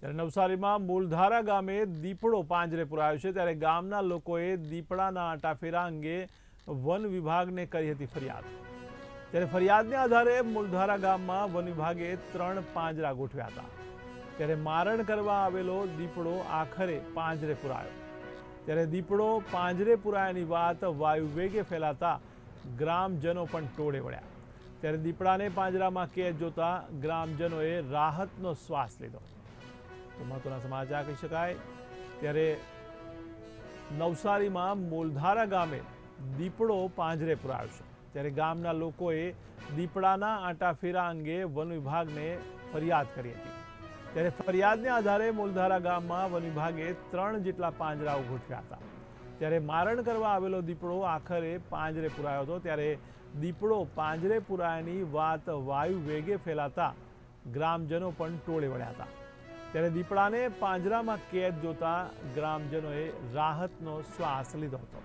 ત્યારે નવસારીમાં મૂલધારા ગામે દીપડો પાંજરે પુરાયો છે. ત્યારે ગામના લોકોએ દીપડાના આટાફેરા અંગે વન વિભાગને કરી હતી ફરિયાદ. ત્યારે ફરિયાદને આધારે મૂલધારા ગામમાં વન વિભાગે ત્રણ પાંજરા ગોઠવ્યા હતા. ત્યારે મારણ કરવા આવેલો દીપડો આખરે પાંજરે પુરાયો ત્યારે દીપડો પાંજરે પુરાયાની વાત વાયુ વેગે ફેલાતા ગ્રામજનો પણ ટોળે વળ્યા. ત્યારે દીપડાને પાંજરામાં કેદ જોતા ગ્રામજનોએ રાહતનો શ્વાસ લીધો. તો મહત્વના સમાચાર કહી શકાય. ત્યારે નવસારીમાં મોલધારા ગામે દીપડો પાંજરે પુરાયો છે. ત્યારે ગામના લોકોએ દીપડાના આંટાફેરા અંગે વન વિભાગને ફરિયાદ કરી હતી. ત્યારે ફરિયાદને આધારે મોલધારા ગામમાં વન વિભાગે ત્રણ જેટલા પાંજરાઓ ગોઠવ્યા હતા. ત્યારે મારણ કરવા આવેલો દીપડો આખરે પાંજરે પુરાયો હતો. ત્યારે દીપડો પાંજરે પુરાયાની વાત વાયુ વેગે ફેલાતા ગ્રામજનો પણ ટોળે વળ્યા હતા. ત્યારે દીપડાને પાંજરામાં કેદ જોતા ગ્રામજનોએ રાહતનો શ્વાસ લીધો હતો.